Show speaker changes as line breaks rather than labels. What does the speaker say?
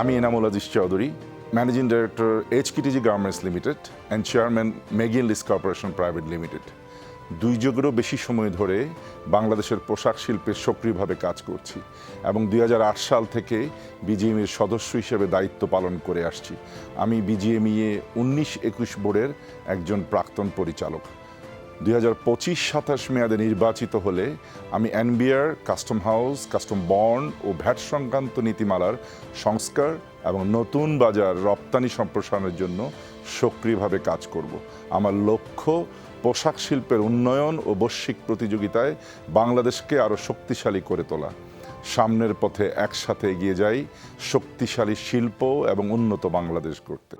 আমি Enamul Aziz Chowdhury managing director এইচকিটিজি garments limited and chairman মেগিন লিস কর্পোরেশন প্রাইভেট লিমিটেড দুই যুগেরও বেশি সময় ধরে বাংলাদেশের পোশাক শিল্পে সক্রিয়ভাবে কাজ করছি এবং দুই হাজার আট সাল থেকে বিজিএমের সদস্য হিসেবে দায়িত্ব পালন করে আসছি। আমি বিজিএমইএ উনিশ একুশ বোর্ডের একজন প্রাক্তন পরিচালক। দুই হাজার পঁচিশ সাতাশ মেয়াদে নির্বাচিত হলে আমি NBR, custom house, custom bond ও ভ্যাট সংক্রান্ত নীতিমালার সংস্কার এবং নতুন বাজার রপ্তানি সম্প্রসারণের জন্য সক্রিয়ভাবে কাজ করব। আমার লক্ষ্য পোশাক শিল্পের উন্নয়ন ও বৈশ্বিক প্রতিযোগিতায় বাংলাদেশকে আরও শক্তিশালী করে তোলা। সামনের পথে একসাথে এগিয়ে যাই শক্তিশালী শিল্প এবং উন্নত বাংলাদেশ করতে